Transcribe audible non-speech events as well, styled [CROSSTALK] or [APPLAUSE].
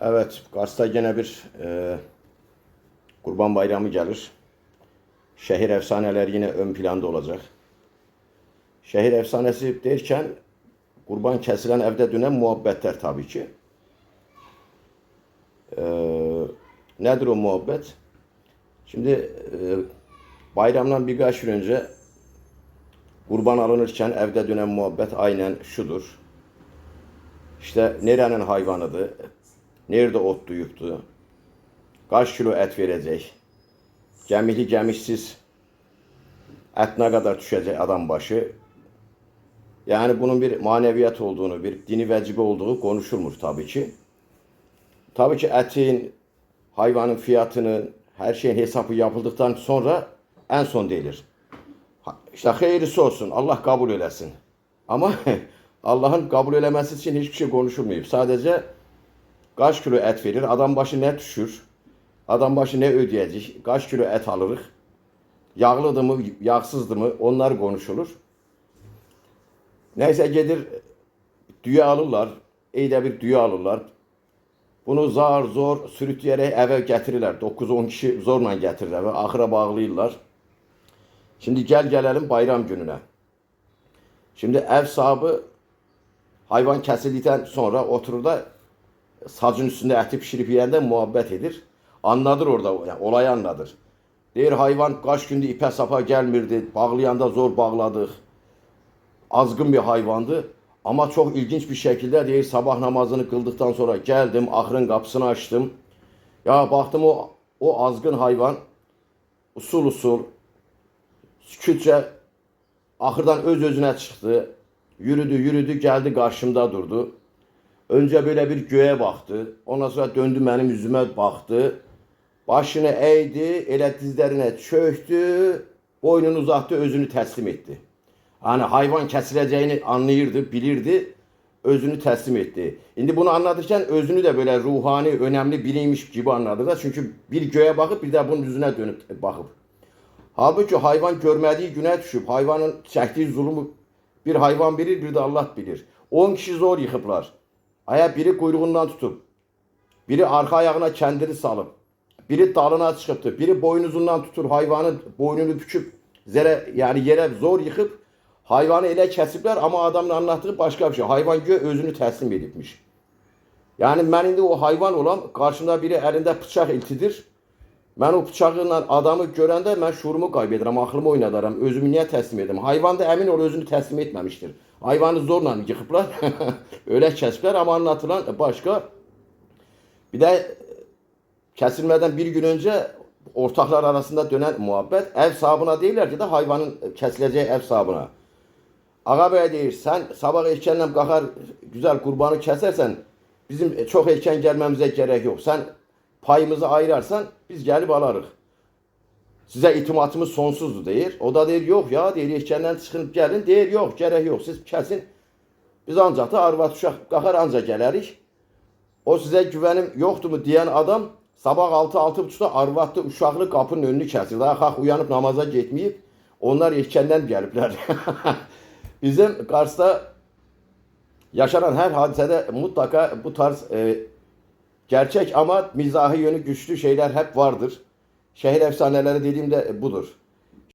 Evet, Kars'ta gene bir e, Kurban Bayramı gelir. Şehir efsaneleri yine ön planda olacak. Şehir efsanesi derken kurban kesilen evde dönen muhabbetler tabii ki. E, nedir o muhabbet? Şimdi e, bayramdan birkaç gün önce kurban alınırken evde dönen muhabbet aynen şudur. İşte nerenin hayvanıdır, nerede ot duyuptu, kaç kilo et verecek, gemikli gemiksiz et ne kadar düşecek adam başı. Yani bunun bir maneviyat olduğunu, bir dini vecibe olduğu konuşulmuş tabii ki. Tabii ki etin, hayvanın fiyatının, her şeyin hesabı yapıldıktan sonra en son deyilir. Ha- İşte hayırlısı olsun, Allah kabul eylesin. Ama [LAUGHS] Allah'ın kabul eylemesi için hiçbir şey konuşulmuyor. Sadece kaç kilo et verir, adam başı ne düşür, adam başı ne ödeyecek, kaç kilo et alırız, yağlıdır mı, yağsızdır mı onlar konuşulur. Neyse gelir düğe alırlar, eyde bir düğe alırlar. Bunu zar zor sürütleyerek eve getirirler. 9-10 kişi zorla getirirler ve ahıra bağlıyırlar. Şimdi gel gelelim bayram gününe. Şimdi ev sahibi hayvan kesildikten sonra oturur da sacın üstünde eti pişirip yiyende muhabbet edir. Anladır orada, yani olayı anladır. Deyir hayvan kaç gündür ipe sapa gelmirdi, bağlayanda zor bağladık. Azgın bir hayvandı. Ama çok ilginç bir şekilde değil sabah namazını kıldıktan sonra geldim ahırın kapısını açtım. Ya baktım o o azgın hayvan usul usul sükutça ahırdan öz özüne çıktı. Yürüdü yürüdü geldi karşımda durdu. Önce böyle bir göğe baktı. Ondan sonra döndü benim yüzüme baktı. Başını eğdi, ele dizlerine çöktü. Boynunu uzattı, özünü teslim etti. Hani hayvan kesileceğini anlayırdı, bilirdi. Özünü teslim etti. Şimdi bunu anlatırken özünü de böyle ruhani, önemli biriymiş gibi anladı da. Çünkü bir göğe bakıp bir de bunun yüzüne dönüp bakıp. Halbuki hayvan görmediği güne düşüp hayvanın çektiği zulmü bir hayvan bilir, bir de Allah bilir. 10 kişi zor yıkıplar. Aya biri kuyruğundan tutup, biri arka ayağına kendini salıp, biri dalına çıkıptı, biri boynuzundan tutur hayvanın boynunu büküp zere yani yere zor yıkıp hayvanı ele kesipler ama adamın anlattığı başka bir şey. Hayvan gö özünü teslim edipmiş. Yani ben indi o hayvan olan karşımda biri elinde bıçak iltidir. Ben o bıçağıyla adamı görəndə mən şuurumu qaybedirəm, aklımı oynadaram, özümü niyə təslim edim? Hayvan da əmin ol özünü təslim etməmişdir. Hayvanı zorla yıkıblar, [LAUGHS] öyle kesipler ama anlatılan başka. Bir de kesilmeden bir gün önce ortaklar arasında dönen muhabbet ev sahibine değiller ki de hayvanın kesileceği ev sahibine. Ağa bey deyir sen sabah erkenden kalkar güzel kurbanı kesersen bizim çok erken gelmemize gerek yok. Sen payımızı ayırarsan biz gelip alırız. Size itimatımız sonsuzdu deyir. O da deyir yok ya deyir erkenden çıkıp gelin. Deyir yok gerek yok siz kesin. Biz ancak da arvat uşak kalkar ancak gelerik. O size güvenim yoktu mu diyen adam sabah 6-6.30'da arvatlı uşaklı kapının önünü kesildi. Daha kalk uyanıp namaza gitmeyip onlar erkenden gelipler. [LAUGHS] Bizim Kars'ta yaşanan her hadisede mutlaka bu tarz e, gerçek ama mizahi yönü güçlü şeyler hep vardır. Şehir efsaneleri dediğimde budur.